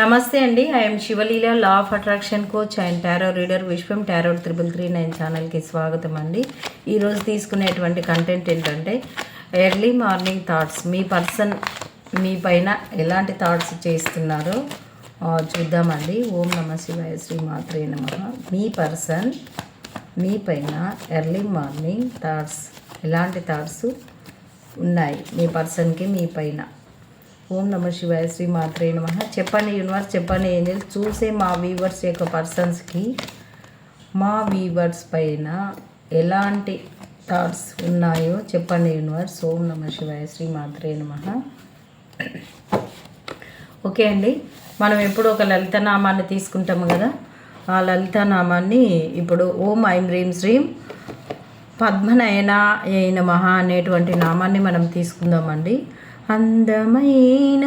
నమస్తే అండి. I'm Sivaleela law of attraction coach and tarot reader Vishwam tarot triple three nine ఛానల్కి స్వాగతం అండి. ఈరోజు తీసుకునేటువంటి కంటెంట్ ఏంటంటే ఎర్లీ మార్నింగ్ థాట్స్ మీ పర్సన్ మీ పైన ఎలాంటి థాట్స్ చేస్తున్నారో చూద్దామండి. ఓం నమ శివాయ శ్రీ మాత్రే నమ. మీ పర్సన్ మీ పైన ఎర్లీ మార్నింగ్ థాట్స్ ఎలాంటి థాట్స్ ఉన్నాయి? మీ పర్సన్కి మీ పైన. ఓం నమ శివాయ శ్రీ మాత్రే నమ. చెప్పండి యూనివర్స్ చెప్పండి ఏంజల్స్. చూసే మా వీవర్స్ యొక్క పర్సన్స్కి మా వీవర్స్ పైన ఎలాంటి థాట్స్ ఉన్నాయో చెప్పండి యూనివర్స్. ఓం నమ శివాయ శ్రీ మాత్రే నమ. ఓకే అండి మనం ఎప్పుడు ఒక లలితనామాన్ని తీసుకుంటాము కదా. ఆ లలితనామాన్ని ఇప్పుడు ఓం ఐం హ్రీం శ్రీం పద్మనయన అయిన మహా అనేటువంటి నామాన్ని మనం తీసుకుందామండి. అందమైన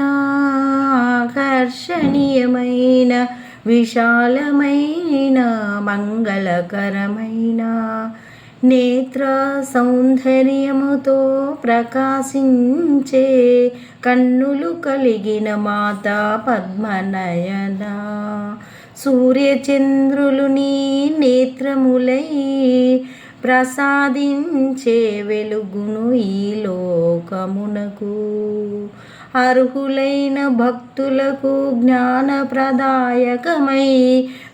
ఆకర్షణీయమైన విశాలమైన మంగళకరమైన నేత్ర సౌందర్యముతో ప్రకాశించే కన్నులు కలిగిన మాత పద్మనయన. సూర్యచంద్రులు నీ నేత్రములై ప్రసాదించే వెలుగును ఈ లోకమునకు. అర్హులైన భక్తులకు జ్ఞానప్రదాయకమై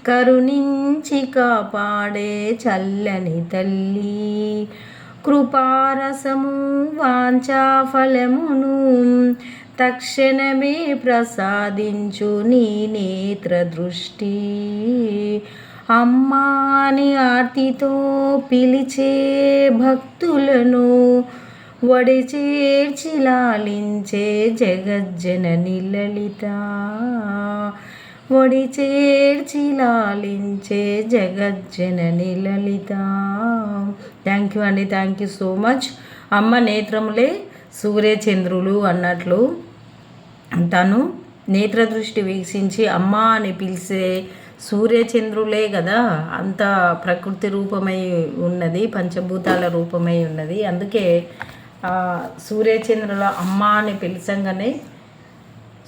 కరుణించి కాపాడే చల్లని తల్లి. కృపారసము వాంఛాఫలమును తక్షణమే ప్రసాదించు నీ నేత్ర దృష్టి అమ్మాని ఆర్తితో పిలిచే భక్తులను వడిచేర్చి లాలించే జగజ్జనని లలిత. వడిచేర్చి లాలించే జగజ్జనని లలిత. థ్యాంక్ యూ అండి థ్యాంక్ యూ సో మచ్. అమ్మ నేత్రములే సూర్యచంద్రులు అన్నట్లు తను నేత్ర దృష్టి వీక్షించి అమ్మ అని పిలిచే సూర్యచంద్రులే కదా అంత ప్రకృతి రూపమై ఉన్నది పంచభూతాల రూపమై ఉన్నది. అందుకే సూర్యచంద్రుల అమ్మ అని పిలిచంగానే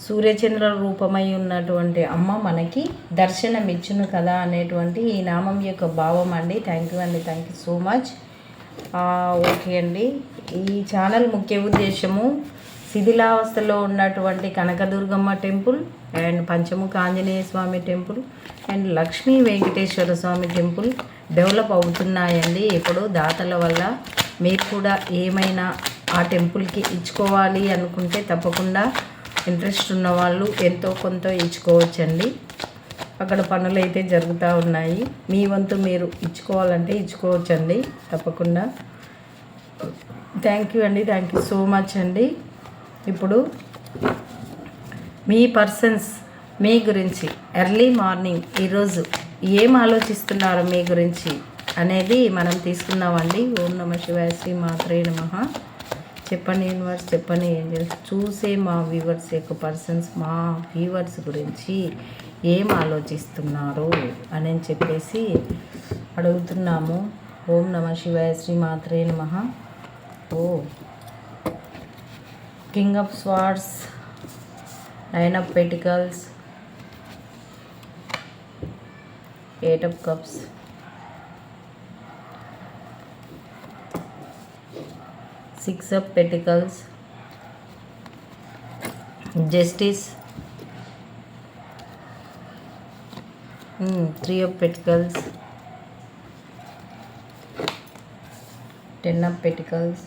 సూర్యచంద్ర రూపమై ఉన్నటువంటి అమ్మ మనకి దర్శనం ఇచ్చును కదా అనేటువంటి ఈ నామం యొక్క భావం అండి. థ్యాంక్ యూ అండి. Thank you so much okay అండి. ఈ ఛానల్ ముఖ్య ఉద్దేశము శిథిలావస్థలో ఉన్నటువంటి Kanakadurgamma temple and Panchamukha Anjaneya Swamy temple and Lakshmi Venkateswara Swamy temple develop అవుతున్నాయండి. ఇప్పుడు దాతల వల్ల మీరు కూడా ఏమైనా ఆ టెంపుల్కి ఇచ్చుకోవాలి అనుకుంటే తప్పకుండా ఇంట్రెస్ట్ ఉన్న వాళ్ళు ఎంతో కొంత ఇచ్చుకోవచ్చండి. అక్కడ పనులు అయితే జరుగుతూ ఉన్నాయి. మీ వంతు మీరు ఇచ్చుకోవాలంటే ఇచ్చుకోవచ్చండి తప్పకుండా. థ్యాంక్ యూ అండి. థ్యాంక్ యూ సో మచ్ అండి. ఇప్పుడు మీ పర్సన్స్ మీ గురించి ఎర్లీ మార్నింగ్ ఈరోజు ఏం ఆలోచిస్తున్నారు మీ గురించి అనేది మనం తీసుకున్నామండి ఓం నమ శివాయ శ్రీ మాత్రే నమ. చెప్పండి యూనివర్స్ చెప్పండి ఏం చూసే మా వ్యూవర్స్ యొక్క పర్సన్స్ మా వ్యూవర్స్ గురించి ఏం ఆలోచిస్తున్నారు అని చెప్పేసి అడుగుతున్నాము. ఓం నమ శివాయ శ్రీ మాత్రే నమ. ఓ king of swords nine of pentacles eight of cups. Six of pentacles justice. Mm, three of pentacles ten of pentacles.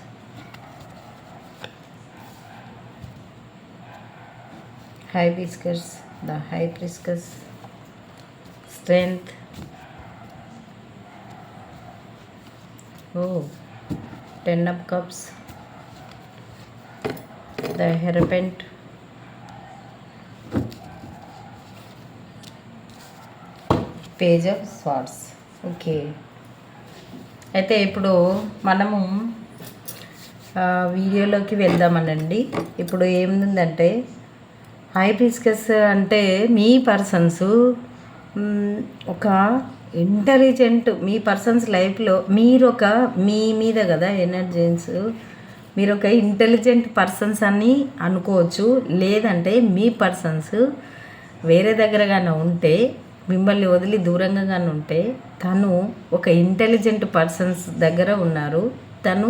Hibiscus the hibiscus strength oh ten of cups the hierophant page of swords okay అయితే ఇప్పుడు మనము ఆ, వీడియోలోకి వెళ్దామనండి ఇప్పుడు ఏముందంటే hibiscus అంటే మీ పర్సన్స్ ఒక ఇంటెలిజెంట్ మీ పర్సన్స్ లైఫ్లో మీరు ఒక మీ మీద కదా ఎనర్జెన్స్ మీరు ఒక ఇంటెలిజెంట్ పర్సన్స్ అని అనుకోవచ్చు. లేదంటే మీ పర్సన్స్ వేరే దగ్గరగానే ఉంటే మిమ్మల్ని వదిలి దూరంగా ఉంటే తను ఒక ఇంటెలిజెంట్ పర్సన్స్ దగ్గర ఉన్నారు. తను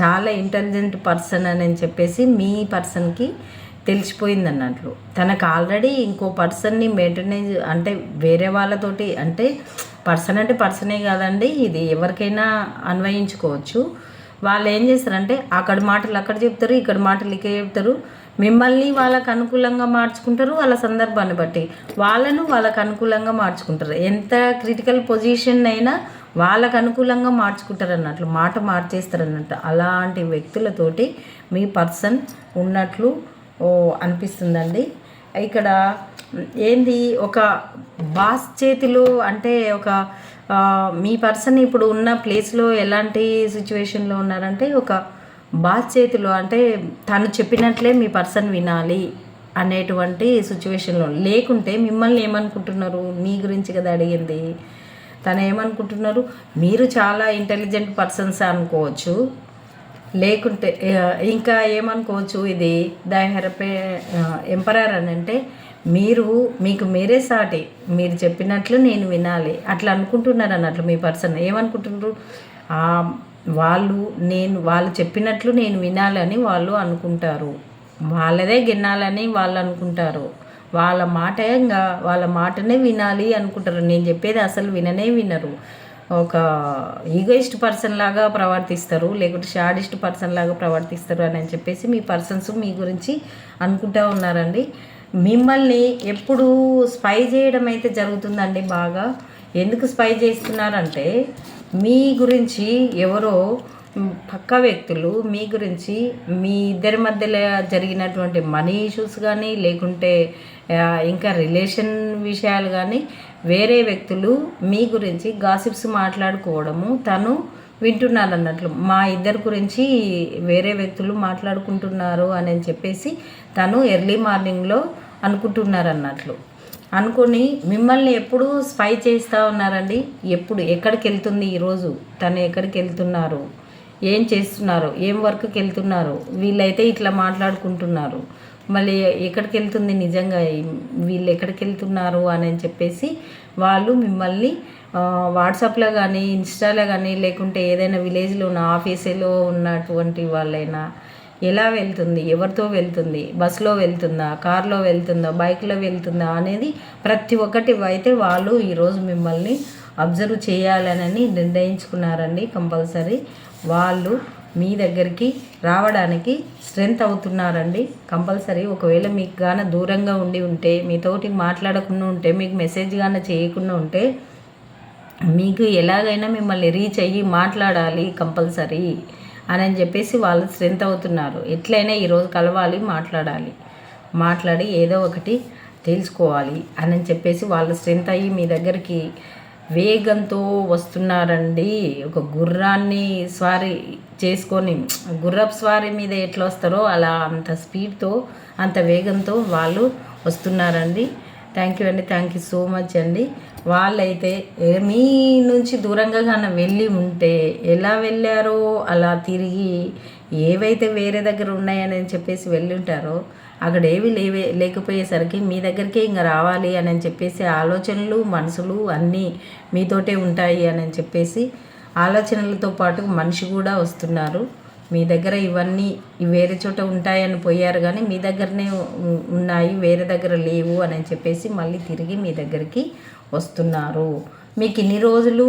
చాలా ఇంటెలిజెంట్ పర్సన్ అని చెప్పేసి మీ పర్సన్కి తెలిసిపోయింది అన్నట్లు తనకు ఆల్రెడీ ఇంకో పర్సన్ని మెయింటెనెన్స్ అంటే వేరే వాళ్ళతోటి అంటే పర్సన్ అంటే పర్సనే కాదండి ఇది ఎవరికైనా అన్వయించుకోవచ్చు. వాళ్ళు ఏం చేస్తారంటే అక్కడ మాటలు అక్కడ చెప్తారు ఇక్కడ మాటలు ఇక్కడ చెప్తారు. మిమ్మల్ని వాళ్ళకు అనుకూలంగా మార్చుకుంటారు వాళ్ళ సందర్భాన్ని బట్టి. వాళ్ళను వాళ్ళకు అనుకూలంగా మార్చుకుంటారు. ఎంత క్రిటికల్ పొజిషన్ అయినా వాళ్ళకు అనుకూలంగా మార్చుకుంటారు అన్నట్లు మాట మార్చేస్తారు అన్నట్టు అలాంటి వ్యక్తులతోటి మీ పర్సన్ ఉన్నట్లు అనిపిస్తుందండి. ఇక్కడ ఏంది ఒక బాస్ చేతిలో అంటే ఒక మీ పర్సన్ ఇప్పుడు ఉన్న ప్లేస్లో ఎలాంటి సిచ్యువేషన్లో ఉన్నారంటే ఒక బాస్ చేతిలో అంటే తను చెప్పినట్లే మీ పర్సన్ వినాలి అనేటువంటి సిచ్యువేషన్లో లేకుంటే మిమ్మల్ని ఏమనుకుంటున్నారు? మీ గురించి కదా అడిగింది. తను ఏమనుకుంటున్నారు? మీరు చాలా ఇంటెలిజెంట్ పర్సన్స్ అనుకోవచ్చు. లేకుంటే ఇంకా ఏమనుకోవచ్చు ఇది? ద హెరపే ఎంపరర్ అని అంటే మీరు మీకు మీరే సాటి. మీరు చెప్పినట్లు నేను వినాలి. అట్లా అనుకుంటున్నారు అన్నట్లు మీ పర్సన్. ఏమనుకుంటున్నారు? వాళ్ళు నేను వాళ్ళు చెప్పినట్లు నేను వినాలని వాళ్ళు అనుకుంటారు. వాళ్ళదే గిన్నాలని వాళ్ళు అనుకుంటారు. వాళ్ళ మాట ఇంకా వాళ్ళ మాటనే వినాలి అనుకుంటారు. నేను చెప్పేది అసలు విననే వినరు. ఒక ఈగోయిస్ట్ పర్సన్ లాగా ప్రవర్తిస్తారు లేకుంటే షాడిస్ట్ పర్సన్ లాగా ప్రవర్తిస్తారు అని చెప్పేసి మీ పర్సన్స్ మీ గురించి అనుకుంటూ ఉన్నారండి. మిమ్మల్ని ఎప్పుడు స్పై చేయడం అయితే జరుగుతుందండి బాగా. ఎందుకు స్పై చేస్తున్నారంటే మీ గురించి ఎవరో పక్క వ్యక్తులు మీ గురించి మీ ఇద్దరి మధ్యలో జరిగినటువంటి మనీ ఇష్యూస్ కానీ లేకుంటే ఇంకా రిలేషన్ విషయాలు కానీ వేరే వ్యక్తులు మీ గురించి గాసిప్స్ మాట్లాడుకోవడము తను వింటున్నారు అన్నట్లు మా ఇద్దరి గురించి వేరే వ్యక్తులు మాట్లాడుకుంటున్నారు అని చెప్పేసి తను ఎర్లీ మార్నింగ్లో అనుకుంటున్నారు అన్నట్లు అనుకొని మిమ్మల్ని ఎప్పుడు స్పై చేస్తూ ఉన్నారండి? ఎప్పుడు? ఎక్కడికి వెళ్తుంది ఈరోజు తను ఎక్కడికి వెళ్తున్నారు ఏం చేస్తున్నారు? ఏం వర్క్కి వెళ్తున్నారు? వీళ్ళైతే ఇట్లా మాట్లాడుకుంటున్నారు. మళ్ళీ ఎక్కడికి వెళ్తుంది నిజంగా? వీళ్ళు ఎక్కడికి వెళ్తున్నారు అని చెప్పేసి వాళ్ళు మిమ్మల్ని వాట్సాప్లో కానీ ఇన్స్టాలో కానీ లేకుంటే ఏదైనా విలేజ్లో ఉన్న ఆఫీసులో ఉన్నటువంటి వాళ్ళైనా ఎలా వెళ్తుంది? ఎవరితో వెళ్తుంది? బస్సులో వెళ్తుందా? కార్లో వెళ్తుందా? బైక్లో వెళ్తుందా? అనేది ప్రతి ఒక్కటి అయితే వాళ్ళు ఈరోజు మిమ్మల్ని అబ్జర్వ్ చేయాలనని నిర్ణయించుకున్నారండి కంపల్సరీ. వాళ్ళు మీ దగ్గరికి రావడానికి స్ట్రెంత్ అవుతున్నారండి. కంపల్సరీ ఒకవేళ మీకు గాన దూరంగా ఉండి ఉంటే మీతోటి మాట్లాడకుండా ఉంటే మీకు మెసేజ్ గాన చేయకుండా ఉంటే మీకు ఎలాగైనా మిమ్మల్ని రీచ్ అయ్యి మాట్లాడాలి కంపల్సరీ అని చెప్పేసి వాళ్ళు స్ట్రెంత్ అవుతున్నారు. ఎట్లయినా ఈరోజు కలవాలి మాట్లాడాలి. మాట్లాడి ఏదో ఒకటి తెలుసుకోవాలి అని చెప్పేసి వాళ్ళు స్ట్రెంత్ అయ్యి మీ దగ్గరికి వేగంతో వస్తున్నారండి. ఒక గుర్రాన్ని స్వారీ చేసుకొని గుర్రపు స్వారీ మీద ఎట్లా వస్తారో అలా అంత స్పీడ్తో అంత వేగంతో వాళ్ళు వస్తున్నారండి. థ్యాంక్ యూ అండి. థ్యాంక్ యూ సో మచ్ అండి. వాళ్ళైతే మీ నుంచి దూరంగా కానీ వెళ్ళి ఉంటే ఎలా వెళ్ళారో అలా తిరిగి ఏవైతే వేరే దగ్గర ఉన్నాయని చెప్పేసి వెళ్ళి ఉంటారో అక్కడ ఏవి లేవే లేకపోయేసరికి మీ దగ్గరికే ఇంకా రావాలి అని చెప్పేసి ఆలోచనలు మనసులు అన్నీ మీతోటే ఉంటాయి అని చెప్పేసి ఆలోచనలతో పాటు మనిషి కూడా వస్తున్నారు. మీ దగ్గర ఇవన్నీ వేరే చోట ఉంటాయని పోయారు కానీ మీ దగ్గరనే ఉన్నాయి వేరే దగ్గర లేవు అని చెప్పేసి మళ్ళీ తిరిగి మీ దగ్గరికి వస్తున్నారు. మీకు ఇన్ని రోజులు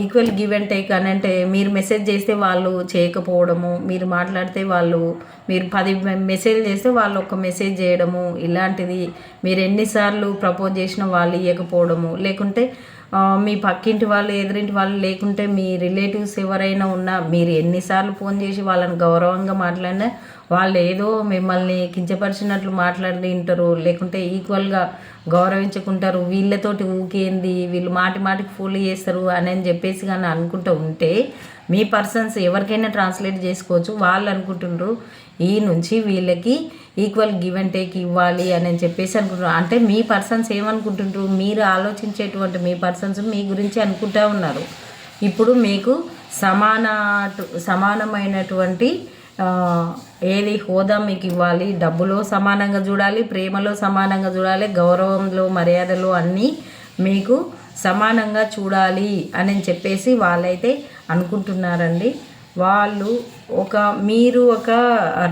ఈక్వల్ గివ్ అండ్ టేక్ అని అంటే మీరు మెసేజ్ చేస్తే వాళ్ళు చేయకపోవడము మీరు మాట్లాడితే వాళ్ళు మీరు పది మెసేజ్ చేస్తే వాళ్ళు ఒక మెసేజ్ చేయడము ఇలాంటిది మీరు ఎన్నిసార్లు ప్రపోజ్ చేసినా వాళ్ళు ఇవ్వకపోవడము లేకుంటే మీ పక్కింటి వాళ్ళు ఎదురింటి వాళ్ళు లేకుంటే మీ రిలేటివ్స్ ఎవరైనా ఉన్నా మీరు ఎన్నిసార్లు ఫోన్ చేసి వాళ్ళని గౌరవంగా మాట్లాడినా వాళ్ళు ఏదో మిమ్మల్ని కించపరిచినట్లు మాట్లాడి ఉంటారు. లేకుంటే ఈక్వల్గా గౌరవించుకుంటారు. వీళ్ళతోటి ఊకేంది? వీళ్ళు మాటి మాటికి ఫోన్లు చేస్తారు అని అని చెప్పేసి కానీ అనుకుంటూ ఉంటే మీ పర్సన్స్ ఎవరికైనా ట్రాన్స్లేట్ చేసుకోవచ్చు. వాళ్ళు అనుకుంటున్నారు ఈ నుంచి వీళ్ళకి ఈక్వల్ గివ్ అండ్ టేక్ ఇవ్వాలి అని చెప్పేసి అనుకుంటున్నారు. అంటే మీ పర్సన్స్ ఏమనుకుంటుంటారు మీరు ఆలోచించేటువంటి మీ పర్సన్స్ మీ గురించి అనుకుంటూ ఉన్నారు. ఇప్పుడు మీకు సమాన సమానమైనటువంటి ఏది హోదా మీకు ఇవ్వాలి? డబ్బులో సమానంగా చూడాలి ప్రేమలో సమానంగా చూడాలి గౌరవంలో మర్యాదలు అన్నీ మీకు సమానంగా చూడాలి అని చెప్పేసి వాళ్ళైతే అనుకుంటున్నారండి. వాళ్ళు ఒక మీరు ఒక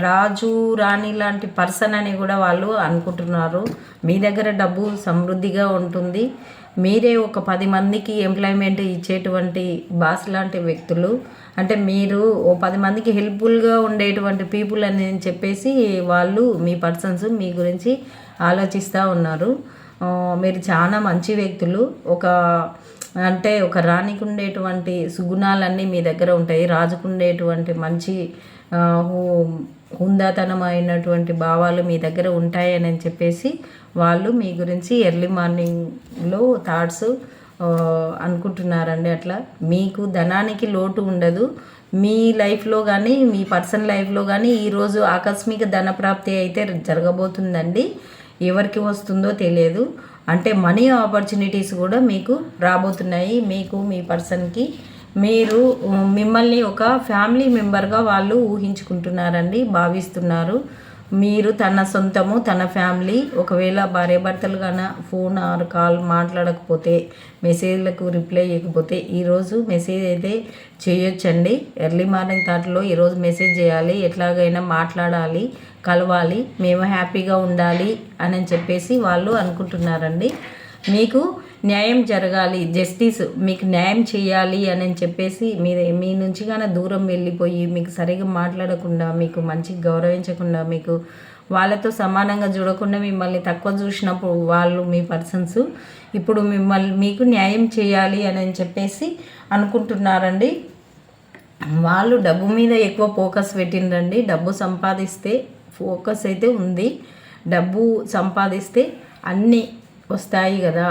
రాజు రాణి లాంటి పర్సన్ అని కూడా వాళ్ళు అనుకుంటున్నారు. మీ దగ్గర డబ్బు సమృద్ధిగా ఉంటుంది. మీరే ఒక పది మందికి ఎంప్లాయ్మెంట్ ఇచ్చేటువంటి బాస్ లాంటి వ్యక్తులు. అంటే మీరు ఓ పది మందికి హెల్ప్ఫుల్గా ఉండేటువంటి పీపుల్ అని చెప్పేసి వాళ్ళు మీ పర్సన్స్ మీ గురించి ఆలోచిస్తూ ఉన్నారు. మీరు చాలా మంచి వ్యక్తులు. ఒక అంటే ఒక రాణికి ఉండేటువంటి సుగుణాలన్నీ మీ దగ్గర ఉంటాయి. రాజుకు ఉండేటువంటి మంచి హుందాతనమైనటువంటి భావాలు మీ దగ్గర ఉంటాయని చెప్పేసి వాళ్ళు మీ గురించి ఎర్లీ మార్నింగ్లో థాట్స్ అనుకుంటున్నారండి అట్లా. మీకు ధనానికి లోటు ఉండదు. మీ లైఫ్లో కానీ మీ పర్సనల్ లైఫ్లో కానీ ఈరోజు ఆకస్మిక ధన ప్రాప్తి అయితే జరగబోతుందండి. ఎవరికి వస్తుందో తెలియదు. అంటే మనీ ఆపర్చునిటీస్ కూడా మీకు రాబోతున్నాయి. మీకు మీ పర్సన్కి మీరు మిమ్మల్ని ఒక ఫ్యామిలీ మెంబర్గా వాళ్ళు ఊహించుకుంటున్నారండి భావిస్తున్నారు. మీరు తన సొంతము తన ఫ్యామిలీ ఒకవేళ భార్యాభర్తలు కన్నా ఫోన్ ఆర్ కాల్ మాట్లాడకపోతే మెసేజ్లకు రిప్లై ఇవ్వకపోతే ఈరోజు మెసేజ్ అయితే చేయొచ్చండి. ఎర్లీ మార్నింగ్ థాట్లో ఈరోజు మెసేజ్ చేయాలి ఎట్లాగైనా మాట్లాడాలి కలవాలి మేము హ్యాపీగా ఉండాలి అని చెప్పేసి వాళ్ళు అనుకుంటున్నారండి. మీకు న్యాయం జరగాలి జస్టిస్ మీకు న్యాయం చేయాలి అని చెప్పేసి మీ మీ నుంచి కానీ దూరం వెళ్ళిపోయి మీకు సరిగా మాట్లాడకుండా మీకు మంచి గౌరవించకుండా మీకు వాళ్ళతో సమానంగా చూడకుండా మిమ్మల్ని తక్కువ చూసినప్పుడు వాళ్ళు మీ పర్సన్స్ ఇప్పుడు మిమ్మల్ని మీకు న్యాయం చేయాలి అని చెప్పేసి అనుకుంటున్నారండి. వాళ్ళు డబ్బు మీద ఎక్కువ ఫోకస్ పెట్టిండ్రండి. డబ్బు సంపాదిస్తే ఫోకస్ అయితే ఉంది. డబ్బు సంపాదిస్తే అన్నీ వస్తాయి కదా.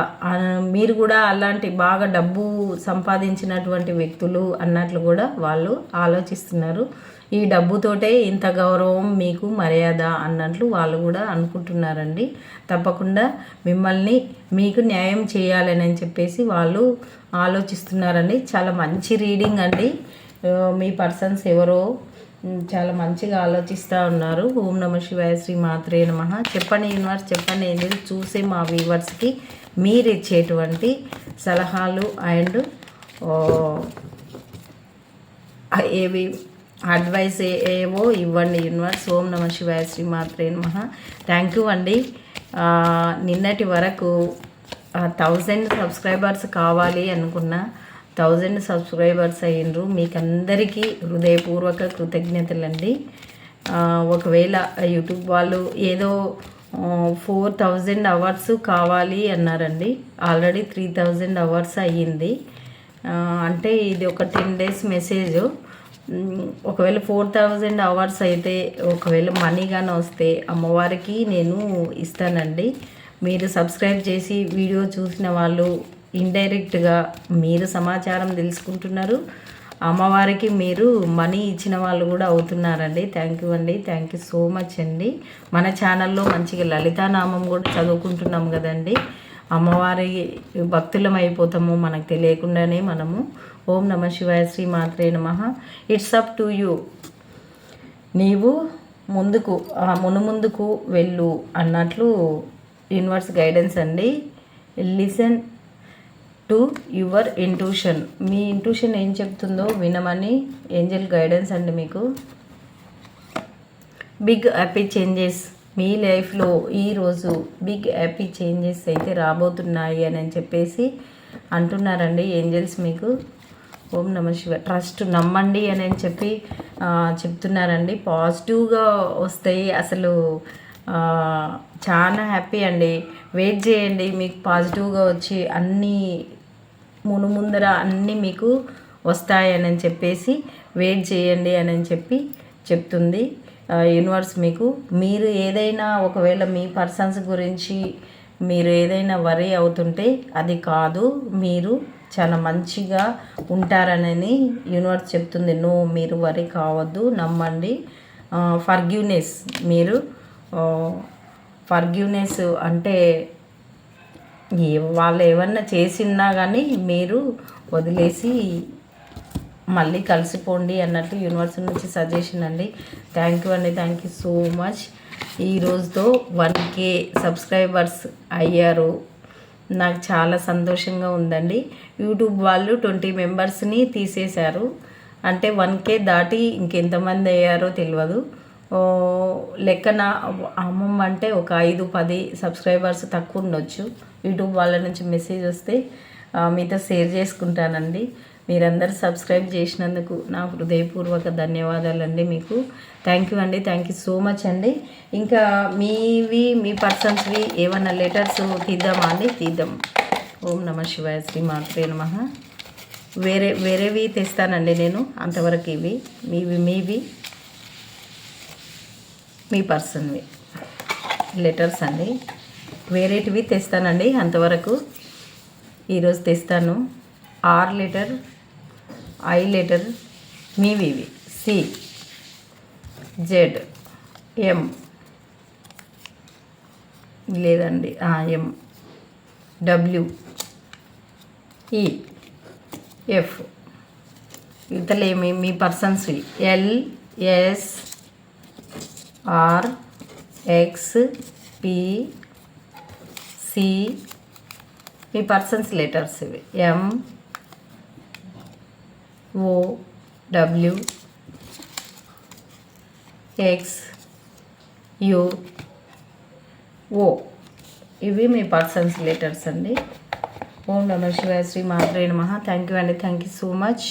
మీరు కూడా అలాంటి బాగా డబ్బు సంపాదించినటువంటి వ్యక్తులు అన్నట్లు కూడా వాళ్ళు ఆలోచిస్తున్నారు. ఈ డబ్బుతోటే ఇంత గౌరవం మీకు మర్యాద అన్నట్లు వాళ్ళు కూడా అనుకుంటున్నారండి. తప్పకుండా మిమ్మల్ని మీకు న్యాయం చేయాలని చెప్పేసి వాళ్ళు ఆలోచిస్తున్నారండి. చాలా మంచి రీడింగ్ అండి. మీ పర్సన్స్ ఎవరో చాలా మంచిగా ఆలోచిస్తూ ఉన్నారు. ఓం నమ శివాయ శ్రీ మాత్రే నమ. చెప్పండి యూనివర్స్ చెప్పండి ఏంటి చూసే మా వ్యూవర్స్కి మీరు ఇచ్చేటువంటి సలహాలు అండ్ ఏవి అడ్వైస్ ఏవో ఇవ్వండి యూనివర్స్ ఓం నమ శివాయ శ్రీ మాత్రే నమ. థ్యాంక్ యూ అండి. నిన్నటి వరకు థౌజండ్ సబ్స్క్రైబర్స్ కావాలి అనుకున్నా. థౌజండ్ సబ్స్క్రైబర్స్ అయ్యిండ్రు. మీకు అందరికీ హృదయపూర్వక కృతజ్ఞతలండి. ఒకవేళ యూట్యూబ్ వాళ్ళు ఏదో ఫోర్ థౌజండ్ అవర్స్ కావాలి అన్నారండి. ఆల్రెడీ త్రీ థౌజండ్ అవర్స్ అయ్యింది. అంటే ఇది ఒక టెన్ డేస్ మెసేజ్. ఒకవేళ ఫోర్ థౌజండ్ అవర్స్ అయితే ఒకవేళ మనీ కానీ వస్తే అమ్మవారికి నేను ఇస్తానండి. మీరు సబ్స్క్రైబ్ చేసి వీడియో చూసిన వాళ్ళు ఇండైరెక్ట్గా మీరు సమాచారం తెలుసుకుంటున్నారు. అమ్మవారికి మీరు మనీ ఇచ్చిన వాళ్ళు కూడా అవుతున్నారండి. థ్యాంక్ యూ అండి. థ్యాంక్ యూ సో మచ్ అండి. మన ఛానల్లో మంచిగా లలితానామం కూడా చదువుకుంటున్నాం కదండి. అమ్మవారి భక్తులం అయిపోతాము. మనకు తెలియకుండానే మనము. ఓం నమ శివాయ శ్రీ మాత్రే నమ. It's up to you. నీవు ముందుకు మునుముందుకు వెళ్ళు అన్నట్లు యూనివర్స్ గైడెన్స్ అండి. లిసన్ టు యువర్ ఇంట్యూషన్ మీ ఇంట్యూషన్ ఏం చెప్తుందో వినమని ఏంజల్ గైడెన్స్ అండి మీకు. బిగ్ హ్యాపీ చేంజెస్ మీ లైఫ్లో ఈరోజు బిగ్ హ్యాపీ చేంజెస్ అయితే రాబోతున్నాయి అని చెప్పేసి అంటున్నారండి ఏంజల్స్ మీకు. ఓం నమ శివ ట్రస్ట్ నమ్మండి అని చెప్పి చెప్తున్నారండి. పాజిటివ్గా వస్తాయి అసలు చాలా హ్యాపీ అండి. వెయిట్ చేయండి మీకు పాజిటివ్గా వచ్చి అన్నీ మును ముందర అన్నీ మీకు వస్తాయని చెప్పేసి వెయిట్ చేయండి అని చెప్పి చెప్తుంది. యూనివర్స్ మీకు. మీరు ఏదైనా ఒకవేళ మీ పర్సన్స్ గురించి మీరు ఏదైనా వరీ అవుతుంటే అది కాదు. మీరు చాలా మంచిగా ఉంటారనని యూనివర్స్ చెప్తుంది. నో మీరు వరీ కావద్దు నమ్మండి. ఫర్గ్యూనెస్ మీరు ఫర్గ్యూనెస్ అంటే వాళ్ళు ఏమన్నా చేసినా కానీ మీరు వదిలేసి మళ్ళీ కలిసిపోండి అన్నట్టు యూనివర్స్ నుంచి సజెషన్ అండి. థ్యాంక్ యూ అండి. థ్యాంక్ యూ సో మచ్ ఈ రోజుతో వన్ కే సబ్స్క్రైబర్స్ అయ్యారు. నాకు చాలా సంతోషంగా ఉందండి. యూట్యూబ్ వాళ్ళు ట్వంటీ మెంబర్స్ని తీసేశారు. అంటే వన్ కే దాటి ఇంకెంతమంది అయ్యారో తెలియదు లెక్కన అమ్మమ్మ అంటే ఒక ఐదు పది సబ్స్క్రైబర్స్ తక్కువ ఉండొచ్చు. యూట్యూబ్ వాళ్ళ నుంచి మెసేజ్ వస్తే మీతో షేర్ చేసుకుంటానండి. మీరందరూ సబ్స్క్రైబ్ చేసినందుకు నా హృదయపూర్వక ధన్యవాదాలండి మీకు. థ్యాంక్ యూ అండి. థ్యాంక్ యూ సో మచ్ అండి. ఇంకా మీవి మీ పర్సన్స్వి ఏమన్నా లెటర్స్ తీద్దామా అండి? తీద్దాం. ఓం నమ శివాయ శ్రీ మాత్రే నమ. వేరే వేరేవి తెస్తానండి నేను. అంతవరకు ఇవి. మీవి మీవి. మీ పర్సన్వి. లెటర్స్ అండి. వేరేటివి తెస్తానండి అంతవరకు. ఈరోజు తెస్తాను. ఆర్ లెటర్ ఐ లెటర్ మీవి ఇవి. C Z M. లేదండి. ఎం. W E F. ఇతలేమి మీ పర్సన్స్వి. L S R X P C మీ పర్సన్స్ లెటర్స్ ఇవి. M O W X U O ఇవి మీ పర్సన్స్ లెటర్స్ అండి. ఓం నమ శివాయ శ్రీ మాత్రే నమ. థ్యాంక్ యూ అండి. Thank you so much